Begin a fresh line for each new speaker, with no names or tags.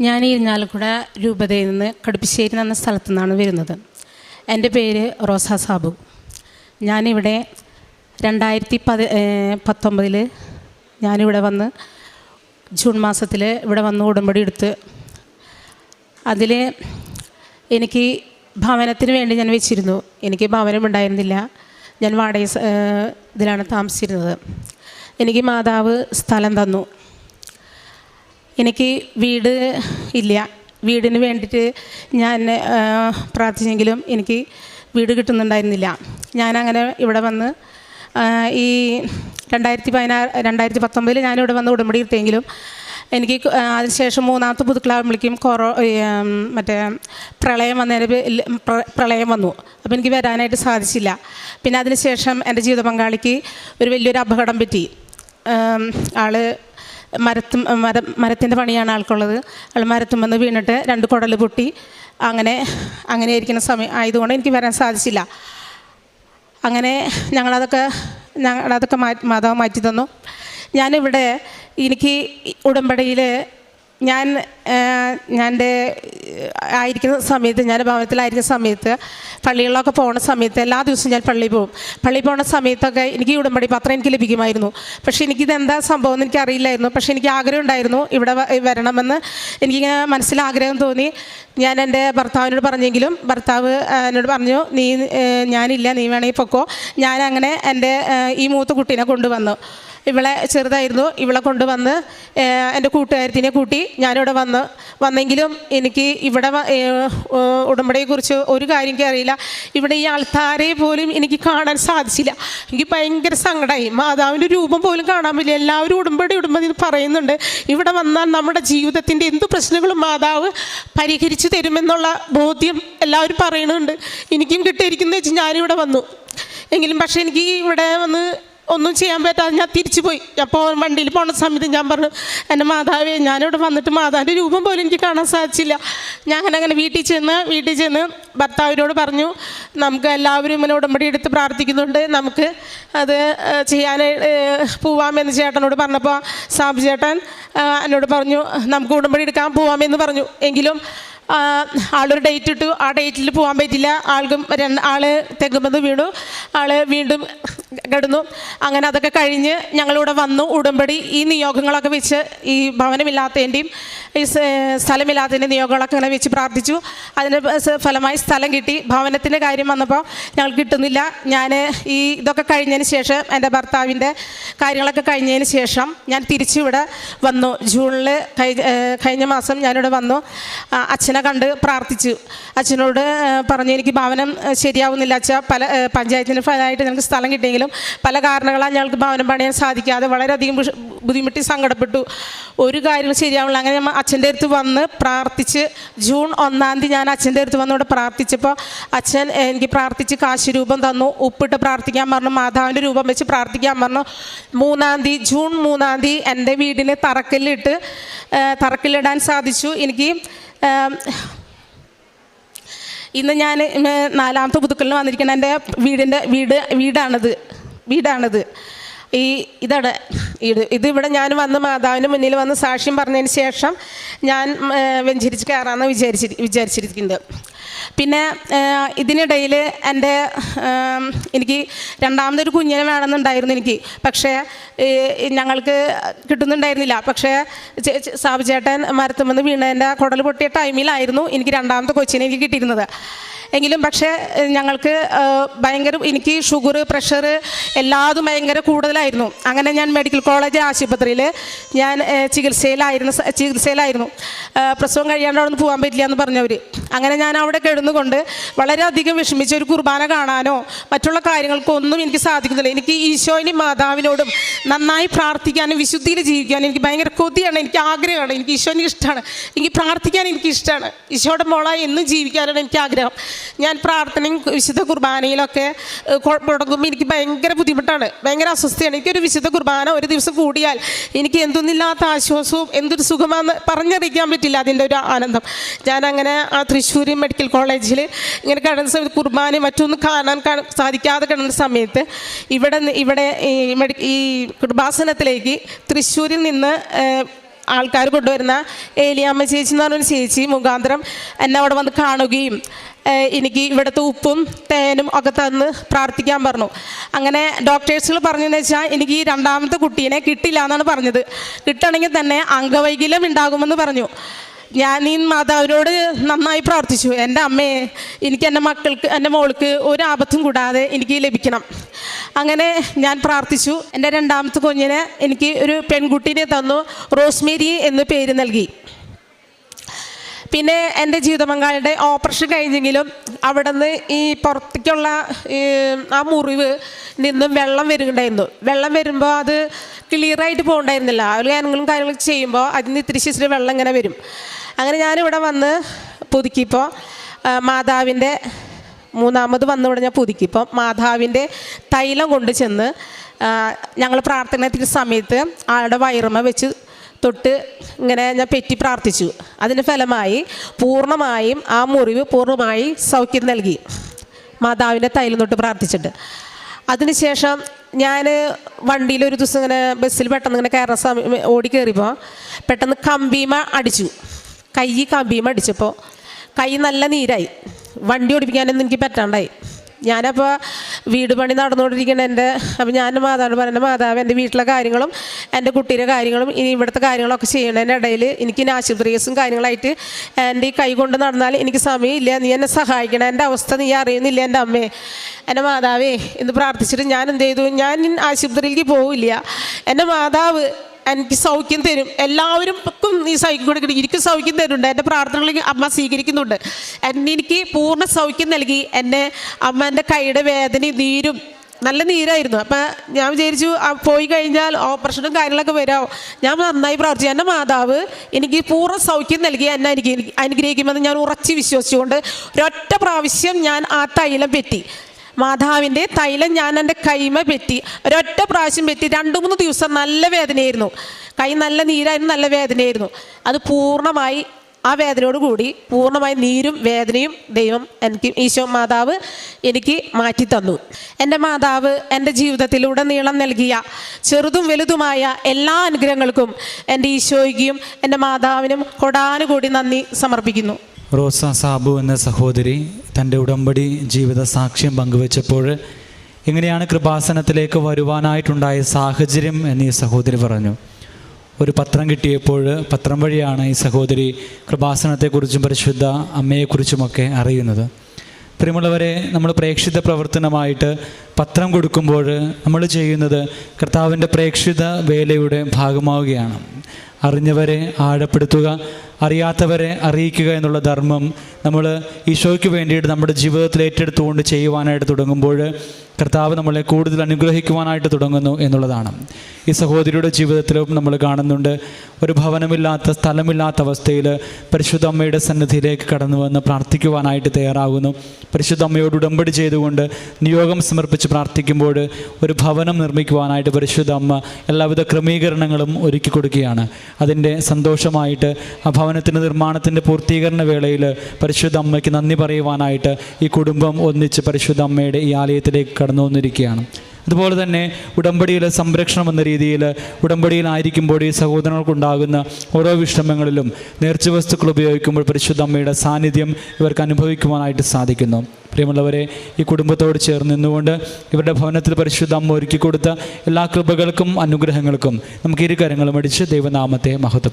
ഞാൻ ഇരിഞ്ഞാലക്കുട രൂപതയിൽ നിന്ന് കടുപ്പിശ്ശേരി എന്ന സ്ഥലത്തു നിന്നാണ് വരുന്നത്. എന്റെ പേര് റോസ സാബു. ഞാനിവിടെ രണ്ടായിരത്തി പതി പത്തൊമ്പതിൽ ഞാനിവിടെ വന്ന് ജൂൺ മാസത്തിൽ ഇവിടെ വന്ന് ഉടമ്പടി എടുത്ത് അതിൽ എനിക്ക് ഭവനത്തിന് വേണ്ടി ഞാൻ വെച്ചിരുന്നു. എനിക്ക് ഭവനം ഉണ്ടായിരുന്നില്ല. ഞാൻ വാടക ഇതിലാണ് താമസിച്ചിരുന്നത്. എനിക്ക് മാതാവ് സ്ഥലം തന്നു. എനിക്ക് വീട് ഇല്ല. വീടിന് വേണ്ടിയിട്ട് ഞാൻ പ്രാർത്ഥിച്ചെങ്കിലും എനിക്ക് വീട് കിട്ടുന്നുണ്ടായിരുന്നില്ല. ഞാനങ്ങനെ ഇവിടെ വന്ന് ഈ രണ്ടായിരത്തി പതിനാറ് രണ്ടായിരത്തി പത്തൊമ്പതിൽ ഞാനിവിടെ വന്ന് ഉടമ്പടി കിട്ടിയെങ്കിലും എനിക്ക് അതിനുശേഷം മൂന്നാമത്തെ പുതുക്കളാകുമ്പോഴേക്കും കൊറോ മറ്റേ പ്രളയം വന്നതിന് പ്രളയം വന്നു. അപ്പോൾ എനിക്ക് വരാനായിട്ട് സാധിച്ചില്ല. പിന്നെ അതിനുശേഷം എന്റെ ജീവിത പങ്കാളിക്ക് ഒരു വലിയൊരു അപകടം പറ്റി. ആൾ മരത്തും മരം മരത്തിന്റെ പണിയാണ് ആൾക്കുള്ളത്. ആൾ മരത്തും വന്ന് വീണിട്ട് രണ്ട് കുടൽ പൊട്ടി. അങ്ങനെ അങ്ങനെ ഇരിക്കുന്ന സമയം ആയതുകൊണ്ട് എനിക്ക് വരാൻ സാധിച്ചില്ല. അങ്ങനെ ഞങ്ങളതൊക്കെ ഞങ്ങളതൊക്കെ മാറ്റി മാതാവ് മാറ്റി തന്നു ഞാനിവിടെ എനിക്ക് ഉടമ്പടിയിൽ ഞാൻ ഞാൻ ആയിരിക്കുന്ന സമയത്ത് ഞാൻ ഭവനത്തിലായിരിക്കുന്ന സമയത്ത് പള്ളികളിലൊക്കെ പോകുന്ന സമയത്ത് എല്ലാ ദിവസവും ഞാൻ പള്ളിയിൽ പോകും. പള്ളിയിൽ പോകുന്ന സമയത്തൊക്കെ എനിക്ക് ഉടമ്പടി പത്രം എനിക്ക് ലഭിക്കുമായിരുന്നു. പക്ഷേ എനിക്കിത് എന്താ സംഭവം എന്ന് എനിക്ക് അറിയില്ലായിരുന്നു പക്ഷേ എനിക്ക് ആഗ്രഹം ഉണ്ടായിരുന്നു. ഇവിടെ വരണമെന്ന് എനിക്കിങ്ങനെ മനസ്സിൽ ആഗ്രഹം തോന്നി. ഞാൻ എന്റെ ഭർത്താവിനോട് പറഞ്ഞെങ്കിലും ഭർത്താവ് എന്നോട് പറഞ്ഞു നീ ഞാനില്ല. നീ വേണമെങ്കിൽ പൊക്കോ. ഞാനങ്ങനെ എന്റെ ഏ, ഈ മൂത്ത കുട്ടീനെ കൊണ്ടുവന്നു. ഇവളെ ചെറുതായിരുന്നു. ഇവളെ കൊണ്ടുവന്ന് എന്റെ കൂട്ടുകാരത്തിനെ കൂട്ടി ഞാനിവിടെ വന്ന് വന്നെങ്കിലും എനിക്ക് ഇവിടെ ഉടമ്പടിയെക്കുറിച്ച് ഒരു കാര്യം അറിയില്ല. ഇവിടെ ഈ ആൾക്കാരെ പോലും എനിക്ക് കാണാൻ സാധിച്ചില്ല. എനിക്ക് ഭയങ്കര സങ്കടമായി മാതാവിന്റെ രൂപം പോലും കാണാൻ പറ്റില്ല. എല്ലാവരും ഉടമ്പടി ഉടമ്പടി പറയുന്നുണ്ട്. ഇവിടെ വന്നാൽ നമ്മുടെ ജീവിതത്തിന്റെ എന്ത് പ്രശ്നങ്ങളും മാതാവ് പരിഹരിച്ചു തരുമെന്നുള്ള ബോധ്യം എല്ലാവരും പറയുന്നുണ്ട്. എനിക്കും കിട്ടിയിരിക്കുന്നത് വെച്ച് ഞാനിവിടെ വന്നു. എങ്കിലും പക്ഷേ എനിക്ക് ഇവിടെ വന്ന് ഒന്നും ചെയ്യാൻ പറ്റാതെ ഞാൻ തിരിച്ചു പോയി അപ്പോൾ വണ്ടിയിൽ പോണ സമയത്ത് ഞാൻ പറഞ്ഞു എന്റെ മാതാവേ ഞാനിവിടെ വന്നിട്ട് മാതാവിന്റെ രൂപം പോലും എനിക്ക് കാണാൻ സാധിച്ചില്ല. ഞാൻ അങ്ങനെ വീട്ടിൽ ചെന്ന് വീട്ടിൽ ചെന്ന് ഭർത്താവിനോട് പറഞ്ഞു നമുക്ക് എല്ലാവരും ഇങ്ങനെ ഉടമ്പടി എടുത്ത് പ്രാർത്ഥിക്കുന്നുണ്ട്. നമുക്ക് അത് ചെയ്യാൻ പോവാമെന്ന് ചേട്ടനോട് പറഞ്ഞപ്പോൾ സാബു ചേട്ടൻ എന്നോട് പറഞ്ഞു നമുക്ക് ഉടമ്പടി എടുക്കാൻ പോവാമെന്ന് പറഞ്ഞു. എങ്കിലും ആളൊരു ഡേറ്റ് ഇട്ടു. ആ ഡേറ്റിൽ പോകാൻ പറ്റില്ല. ആൾക്കും ആൾ തെങ്ങുമെന്ന് വീണു. ആൾ വീണ്ടും കിടന്നു. അങ്ങനെ അതൊക്കെ കഴിഞ്ഞ് ഞങ്ങളിവിടെ വന്നു. ഉടമ്പടി ഈ നിയോഗങ്ങളൊക്കെ വെച്ച് ഈ ഭവനമില്ലാത്തതിന്റെയും ഈ സ്ഥലമില്ലാത്തതിന്റെ നിയോഗങ്ങളൊക്കെ അങ്ങനെ വെച്ച് പ്രാർത്ഥിച്ചു. അതിന് ഫലമായി സ്ഥലം കിട്ടി. ഭവനത്തിന്റെ കാര്യം വന്നപ്പോൾ ഞങ്ങൾക്ക് കിട്ടുന്നില്ല. ഞാൻ ഈ ഇതൊക്കെ കഴിഞ്ഞതിന് ശേഷം എന്റെ ഭർത്താവിന്റെ കാര്യങ്ങളൊക്കെ കഴിഞ്ഞതിന് ശേഷം ഞാൻ തിരിച്ചിവിടെ വന്നു. ജൂണിൽ കഴിഞ്ഞ മാസം ഞാനിവിടെ വന്നു. അച്ഛനെ കണ്ട് പ്രാർത്ഥിച്ചു. അച്ഛനോട് പറഞ്ഞു എനിക്ക് ഭവനം ശരിയാവുന്നില്ല അച്ഛാ. പല പഞ്ചായത്തിന് ഫലമായിട്ട് ഞങ്ങൾക്ക് സ്ഥലം കിട്ടിയെങ്കിലും പല കാരണങ്ങളാൽ ഞങ്ങൾക്ക് ഭവനം പണിയാൻ സാധിക്കാതെ വളരെയധികം ബുദ്ധിമുട്ടി സങ്കടപ്പെട്ടു. ഒരു കാര്യം ശരിയാവില്ല അങ്ങനെ ഞാൻ അച്ഛന്റെ അടുത്ത് വന്ന് പ്രാർത്ഥിച്ച് ജൂൺ ഒന്നാം തീയതി ഞാൻ അച്ഛന്റെ അടുത്ത് വന്ന് ഇവിടെ പ്രാർത്ഥിച്ചപ്പോൾ അച്ഛൻ എനിക്ക് പ്രാർത്ഥിച്ച് കാശ് രൂപം തന്നു. ഉപ്പിട്ട് പ്രാർത്ഥിക്കാൻ പറഞ്ഞു. മാതാവിന്റെ രൂപം വെച്ച് പ്രാർത്ഥിക്കാൻ പറഞ്ഞു. മൂന്നാം തീയതി ജൂൺ മൂന്നാം തീയതി എന്റെ വീടിന് തറക്കല്ലിട്ട് തറക്കല്ലിടാൻ സാധിച്ചു. എനിക്ക് ഇന്ന് ഞാൻ നാലാമത്തെ പുതുക്കലിന് വന്നിരിക്കുന്ന എന്റെ വീടിന്റെ വീട് വീടാണത് വീടാണിത്. ഈ ഇതാണ് ഇത് ഇതിവിടെ ഞാൻ വന്ന് മാതാവിന് മുന്നിൽ വന്ന് സാക്ഷ്യം പറഞ്ഞതിന് ശേഷം ഞാൻ വെഞ്ചരിച്ച് കയറാമെന്ന് വിചാരിച്ചി വിചാരിച്ചിരിക്കുന്നത് പിന്നെ ഇതിനിടയിൽ എന്റെ എനിക്ക് രണ്ടാമതൊരു കുഞ്ഞിനെ വേണമെന്നുണ്ടായിരുന്നു എനിക്ക്. പക്ഷേ ഞങ്ങൾക്ക് കിട്ടുന്നുണ്ടായിരുന്നില്ല. പക്ഷേ ചേ- ചേ- സാബു ചേട്ടൻ മരത്തുമെന്ന് വീണതിന്റെ കുടൽ പൊട്ടിയ ടൈമിലായിരുന്നു എനിക്ക് രണ്ടാമത്തെ കൊച്ചിനെ എനിക്ക് കിട്ടിയിരുന്നത്. എങ്കിലും പക്ഷേ ഞങ്ങൾക്ക് ഭയങ്കര എനിക്ക് ഷുഗർ പ്രഷർ എല്ലാതും ഭയങ്കര കൂടുതലായിരുന്നു. അങ്ങനെ ഞാൻ മെഡിക്കൽ കോളേജ് ആശുപത്രിയിൽ ഞാൻ ചികിത്സയിലായിരുന്ന ചികിത്സയിലായിരുന്നു. പ്രസവം കഴിയാണ്ട് അവിടെ നിന്ന് പോകാൻ പറ്റില്ല എന്ന് പറഞ്ഞവർ അങ്ങനെ ഞാൻ അവിടെ കിടന്നുകൊണ്ട് വളരെയധികം വിഷമിച്ച ഒരു കുർബാന കാണാനോ മറ്റുള്ള കാര്യങ്ങൾക്കോ ഒന്നും എനിക്ക് സാധിക്കുന്നില്ല. എനിക്ക് ഈശോയിനും മാതാവിനോടും നന്നായി പ്രാർത്ഥിക്കാനും വിശുദ്ധിയിൽ ജീവിക്കാനും എനിക്ക് ഭയങ്കര കൊതിയാണ്. എനിക്ക് ആഗ്രഹമാണ്. എനിക്ക് ഈശോനെ ഇഷ്ടമാണ്. എനിക്ക് പ്രാർത്ഥിക്കാൻ എനിക്ക് ഇഷ്ടമാണ്. ഈശോയുടെ മോളായി എന്നും ജീവിക്കാനാണ് എനിക്ക് ആഗ്രഹം. ഞാൻ പ്രാർത്ഥനയും വിശുദ്ധ കുർബാനയിലൊക്കെ തുടങ്ങുമ്പോൾ എനിക്ക് ഭയങ്കര ബുദ്ധിമുട്ടാണ്. ഭയങ്കര അസ്വസ്ഥയാണ്. എനിക്കൊരു വിശുദ്ധ കുർബാന ഒരു ദിവസം കൂടിയാൽ എനിക്ക് എന്തൊന്നില്ലാത്ത ആശ്വാസവും എന്തൊരു സുഖമാണെന്ന് പറഞ്ഞറിയിക്കാൻ പറ്റില്ല അതിന്റെ ഒരു ആനന്ദം. ഞാൻ അങ്ങനെ ആ തൃശ്ശൂർ മെഡിക്കൽ കോളേജിൽ ഇങ്ങനെ കിടന്ന സമയത്ത് കുർബാനയും മറ്റൊന്നും കാണാൻ കാണ- സാധിക്കാതെ കിടന്ന സമയത്ത് ഇവിടെ ഇവിടെ ഈ കൃപാസനത്തിലേക്ക് തൃശ്ശൂരിൽ നിന്ന് ആൾക്കാർ കൊണ്ടുവരുന്ന ഏലിയാമ്മ ചേച്ചി എന്ന് പറഞ്ഞൊരു ചേച്ചി മുഖാന്തരം എന്നെ അവിടെ വന്ന് കാണുകയും എനിക്ക് ഇവിടുത്തെ ഉപ്പും തേനും ഒക്കെ തന്ന് പ്രാർത്ഥിക്കാൻ പറഞ്ഞു. അങ്ങനെ ഡോക്ടേഴ്സുകൾ പറഞ്ഞതെന്ന് വെച്ചാൽ എനിക്ക് ഈ രണ്ടാമത്തെ കുട്ടീനെ കിട്ടില്ല എന്നാണ് പറഞ്ഞത്. കിട്ടണമെങ്കിൽ തന്നെ അംഗവൈകല്യം ഉണ്ടാകുമെന്ന് പറഞ്ഞു. ഞാൻ ഈ മാതാവിനോട് നന്നായി പ്രാർത്ഥിച്ചു. എന്റെ അമ്മയെ എനിക്ക് എന്റെ മക്കൾക്ക് എന്റെ മോൾക്ക് ഒരു ആപത്തും കൂടാതെ എനിക്ക് ലഭിക്കണം. അങ്ങനെ ഞാൻ പ്രാർത്ഥിച്ചു. എന്റെ രണ്ടാമത്തെ കുഞ്ഞിനെ എനിക്ക് ഒരു പെൺകുട്ടീനെ തന്നു. റോസ്മേരി എന്ന് പേര് നൽകി. പിന്നെ എന്റെ ജീവിതപങ്കാളിയുടെ ഓപ്പറേഷൻ കഴിഞ്ഞെങ്കിലും അവിടെ നിന്ന് ഈ പുറത്തേക്കുള്ള ആ മുറിവ് നിന്നും വെള്ളം വരുന്നുണ്ടായിരുന്നു. വെള്ളം വരുമ്പോൾ അത് ക്ലിയറായിട്ട് പോകണ്ടായിരുന്നില്ല. ഒരു കാര്യങ്ങളും കാര്യങ്ങളൊക്കെ ചെയ്യുമ്പോൾ അതിന് ഇത്തിരി ശിശിരി വെള്ളം ഇങ്ങനെ വരും. അങ്ങനെ ഞാനിവിടെ വന്ന് പുതുക്കിയപ്പോൾ മാതാവിന്റെ മൂന്നാമത് വന്നിവിടെ ഞാൻ പുതുക്കിയപ്പോൾ മാതാവിന്റെ തൈലം കൊണ്ട് ചെന്ന് ഞങ്ങൾ പ്രാർത്ഥന എത്തിയ സമയത്ത് ആളുടെ വയറുമ വെച്ച് തൊട്ട് ഇങ്ങനെ ഞാൻ പെറ്റി പ്രാർത്ഥിച്ചു. അതിന് ഫലമായി പൂർണമായും ആ മുറിവ് പൂർണമായി സൗഖ്യം നൽകി. മാതാവിന്റെ തൈലം തൊട്ട് പ്രാർത്ഥിച്ചിട്ട്. അതിനുശേഷം ഞാൻ വണ്ടിയിൽ ഒരു ദിവസം ഇങ്ങനെ ബസ്സിൽ പെട്ടെന്ന് ഇങ്ങനെ കയറുന്ന സമയം ഓടി പെട്ടെന്ന് കമ്പീമ അടിച്ചു. കൈ കമ്പിയും അടിച്ചപ്പോൾ കൈ നല്ല നീരായി. വണ്ടി ഓടിപ്പിക്കാനൊന്നും എനിക്ക് പറ്റാണ്ടായി. ഞാനപ്പോൾ വീട് പണി നടന്നുകൊണ്ടിരിക്കുന്ന എന്റെ അപ്പോൾ ഞാൻ മാതാവിനോട് പറയുന്ന മാതാവ് എന്റെ വീട്ടിലെ കാര്യങ്ങളും എന്റെ കുട്ടിയുടെ കാര്യങ്ങളും ഇനി ഇവിടുത്തെ കാര്യങ്ങളൊക്കെ ചെയ്യണതിന്റെ ഇടയിൽ എനിക്ക് ഇനി ആശുപത്രി കേസും കാര്യങ്ങളായിട്ട് എന്റെ ഈ കൈ കൊണ്ട് നടന്നാൽ എനിക്ക് സമയമില്ല. നീ എന്നെ സഹായിക്കണം. എന്റെ അവസ്ഥ നീ അറിയുന്നില്ല എന്റെ അമ്മേ. എന്റെ മാതാവേ എന്ന് പ്രാർത്ഥിച്ചിട്ട് ഞാൻ എന്ത് ചെയ്തു? ഞാൻ ആശുപത്രിയിലേക്ക് പോവില്ല. എന്റെ മാതാവ് എനിക്ക് സൗഖ്യം തരും. എല്ലാവരും നീ സൗഖ്യം കൊടുക്കണം എനിക്ക് സൗഖ്യം തരുന്നുണ്ട്. എന്റെ പ്രാർത്ഥനകൾ അമ്മ സ്വീകരിക്കുന്നുണ്ട്. എന്നെ എനിക്ക് പൂർണ സൗഖ്യം നൽകി. എന്നെ അമ്മ എന്റെ കൈയുടെ വേദനയും നീരും. നല്ല നീരായിരുന്നു. അപ്പം ഞാൻ വിചാരിച്ചു പോയി കഴിഞ്ഞാൽ ഓപ്പറേഷനും കാര്യങ്ങളൊക്കെ വരാമോ ഞാൻ നന്നായി പ്രാർത്ഥിച്ചു. എന്റെ മാതാവ് എനിക്ക് പൂർണ സൗഖ്യം നൽകി. എന്നെ അനുഗ്രഹി അനുഗ്രഹിക്കുമെന്ന് ഞാൻ ഉറച്ച് വിശ്വസിച്ചുകൊണ്ട് ഒരൊറ്റ പ്രാവശ്യം ഞാൻ ആ തൈലം പറ്റി. മാതാവിന്റെ തൈലം ഞാൻ എന്റെ കൈമ പെറ്റി ഒരൊറ്റ പ്രാവശ്യം പെറ്റി രണ്ട് മൂന്ന് ദിവസം നല്ല വേദനയായിരുന്നു. കൈ നല്ല നീരായിരുന്നു നല്ല വേദനയായിരുന്നു. അത് പൂർണമായി ആ വേദനയോട് കൂടി പൂർണമായി നീരും വേദനയും ദൈവം എനിക്ക് ഈശോ മാതാവ് എനിക്ക് മാറ്റി തന്നു. എന്റെ മാതാവ് എന്റെ ജീവിതത്തിലൂടെ നീളം നൽകിയ ചെറുതും വലുതുമായ എല്ലാ അനുഗ്രഹങ്ങൾക്കും എന്റെ ഈശോയ്ക്കും എന്റെ മാതാവിനും കൊടാനുകൂടി നന്ദി സമർപ്പിക്കുന്നു.
റോസ സാബു എന്ന സഹോദരി തന്റെ ഉടമ്പടി ജീവിത സാക്ഷ്യം പങ്കുവച്ചപ്പോൾ എങ്ങനെയാണ് കൃപാസനത്തിലേക്ക് വരുവാനായിട്ടുണ്ടായ സാഹചര്യം എന്ന് ഈ സഹോദരി പറഞ്ഞു. ഒരു പത്രം കിട്ടിയപ്പോൾ പത്രം വഴിയാണ് ഈ സഹോദരി കൃപാസനത്തെക്കുറിച്ചും പരിശുദ്ധ അമ്മയെക്കുറിച്ചുമൊക്കെ അറിയുന്നത്. പ്രിയമുള്ളവരെ നമ്മൾ പ്രേക്ഷിത പ്രവർത്തനമായിട്ട് പത്രം കൊടുക്കുമ്പോൾ നമ്മൾ ചെയ്യുന്നത് കർത്താവിന്റെ പ്രേക്ഷിത വേലയുടെ ഭാഗമാവുകയാണ്. അറിഞ്ഞവരെ ആഴപ്പെടുത്തുക അറിയാത്തവരെ അറിയിക്കുക എന്നുള്ള ധർമ്മം നമ്മൾ ഈശോയ്ക്ക് വേണ്ടിയിട്ട് നമ്മുടെ ജീവിതത്തിൽ ഏറ്റെടുത്തുകൊണ്ട് ചെയ്യുവാനായിട്ട് തുടങ്ങുമ്പോൾ കർത്താവ് നമ്മളെ കൂടുതൽ അനുഗ്രഹിക്കുവാനായിട്ട് തുടങ്ങുന്നു എന്നുള്ളതാണ്. ഈ സഹോദരിയുടെ ജീവിതത്തിലും നമ്മൾ കാണുന്നുണ്ട് ഒരു ഭവനമില്ലാത്ത സ്ഥലമില്ലാത്ത അവസ്ഥയിൽ പരിശുദ്ധ അമ്മയുടെ സന്നിധിയിലേക്ക് കടന്നു വന്ന് പ്രാർത്ഥിക്കുവാനായിട്ട് തയ്യാറാകുന്നു. പരിശുദ്ധ അമ്മയോട് ഉടമ്പടി ചെയ്തുകൊണ്ട് നിയോഗം സമർപ്പിച്ച് പ്രാർത്ഥിക്കുമ്പോൾ ഒരു ഭവനം നിർമ്മിക്കുവാനായിട്ട് പരിശുദ്ധ അമ്മ എല്ലാവിധ ക്രമീകരണങ്ങളും ഒരുക്കി കൊടുക്കുകയാണ്. അതിന്റെ സന്തോഷമായിട്ട് ആ ഭവനത്തിന്റെ നിർമ്മാണത്തിന്റെ പൂർത്തീകരണ വേളയിൽ പരിശുദ്ധ അമ്മയ്ക്ക് നന്ദി പറയുവാനായിട്ട് ഈ കുടുംബം ഒന്നിച്ച് പരിശുദ്ധ അമ്മയുടെ ഈ ആലയത്തിലേക്ക് കടന്നു വന്നിരിക്കുകയാണ് അതുപോലെ തന്നെ ഉടമ്പടിയിലെ സംരക്ഷണം എന്ന രീതിയിൽ ഉടമ്പടിയിലായിരിക്കുമ്പോൾ ഈ സഹോദരങ്ങൾക്കുണ്ടാകുന്ന ഓരോ വിഷമങ്ങളിലും നേർച്ച വസ്തുക്കൾ ഉപയോഗിക്കുമ്പോൾ പരിശുദ്ധ അമ്മയുടെ സാന്നിധ്യം ഇവർക്ക് അനുഭവിക്കുവാനായിട്ട് സാധിക്കുന്നു. പ്രിയമുള്ളവരെ ഈ കുടുംബത്തോട് ചേർന്ന് നിന്നുകൊണ്ട് ഇവരുടെ ഭവനത്തിൽ പരിശുദ്ധ അമ്മ ഒരുക്കി കൊടുത്ത എല്ലാ കൃപകൾക്കും അനുഗ്രഹങ്ങൾക്കും നമുക്ക് ഇരു കരങ്ങളും അടിച്ച് ദൈവനാമത്തെ മഹത്വപ്പെടും